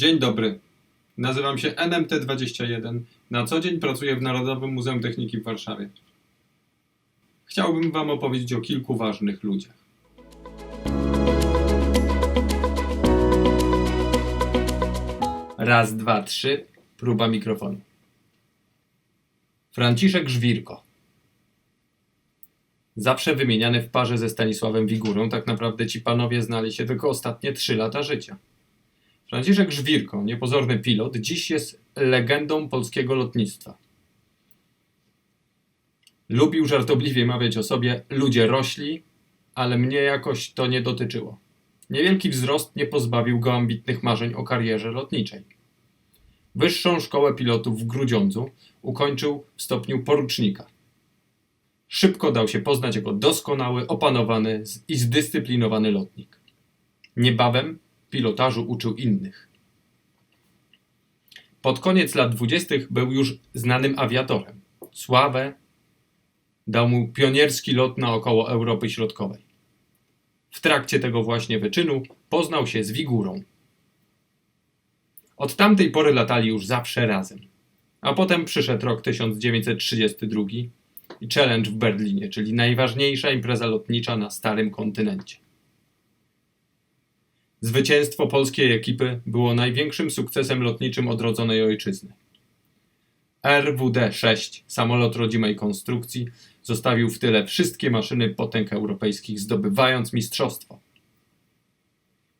Dzień dobry. Nazywam się NMT21. Na co dzień pracuję w Narodowym Muzeum Techniki w Warszawie. Chciałbym Wam opowiedzieć o kilku ważnych ludziach. Raz, dwa, trzy. Próba mikrofonu. Franciszek Żwirko. Zawsze wymieniany w parze ze Stanisławem Wigurą, tak naprawdę ci panowie znali się tylko ostatnie trzy lata życia. Franciszek Żwirko, niepozorny pilot, dziś jest legendą polskiego lotnictwa. Lubił żartobliwie mawiać o sobie: Ludzie rośli, ale mnie jakoś to nie dotyczyło. Niewielki wzrost nie pozbawił go ambitnych marzeń o karierze lotniczej. Wyższą szkołę pilotów w Grudziądzu ukończył w stopniu porucznika. Szybko dał się poznać jako doskonały, opanowany i zdyscyplinowany lotnik. Niebawem pilotażu uczył innych. Pod koniec lat dwudziestych był już znanym awiatorem. Sławę dał mu pionierski lot naokoło Europy Środkowej. W trakcie tego właśnie wyczynu poznał się z Wigurą. Od tamtej pory latali już zawsze razem. A potem przyszedł rok 1932 i Challenge w Berlinie, czyli najważniejsza impreza lotnicza na starym kontynencie. Zwycięstwo polskiej ekipy było największym sukcesem lotniczym odrodzonej ojczyzny. RWD-6, samolot rodzimej konstrukcji, zostawił w tyle wszystkie maszyny potęg europejskich, zdobywając mistrzostwo.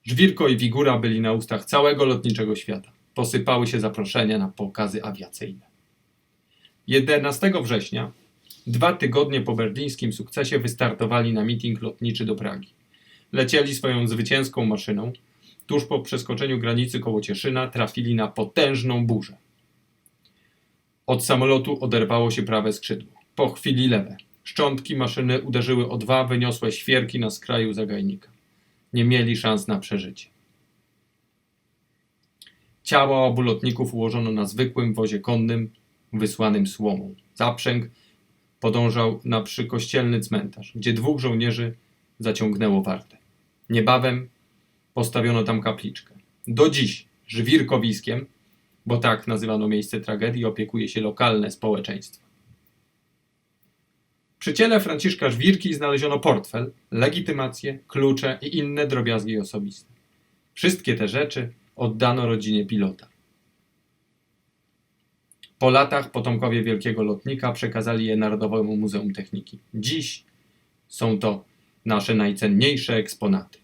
Żwirko i Wigura byli na ustach całego lotniczego świata. Posypały się zaproszenia na pokazy awiacyjne. 11 września, dwa tygodnie po berlińskim sukcesie, wystartowali na meeting lotniczy do Pragi. Lecieli swoją zwycięską maszyną. Tuż po przeskoczeniu granicy koło Cieszyna trafili na potężną burzę. Od samolotu oderwało się prawe skrzydło. Po chwili lewe. Szczątki maszyny uderzyły o dwa wyniosłe świerki na skraju zagajnika. Nie mieli szans na przeżycie. Ciała obu lotników ułożono na zwykłym wozie konnym, wysłanym słomą. Zaprzęg podążał na przykościelny cmentarz, gdzie dwóch żołnierzy zaciągnęło wartę. Niebawem postawiono tam kapliczkę. Do dziś żwirkowiskiem, bo tak nazywano miejsce tragedii, opiekuje się lokalne społeczeństwo. Przy ciele Franciszka Żwirki znaleziono portfel, legitymację, klucze i inne drobiazgi osobiste. Wszystkie te rzeczy oddano rodzinie pilota. Po latach potomkowie wielkiego lotnika przekazali je Narodowemu Muzeum Techniki. Dziś są to nasze najcenniejsze eksponaty.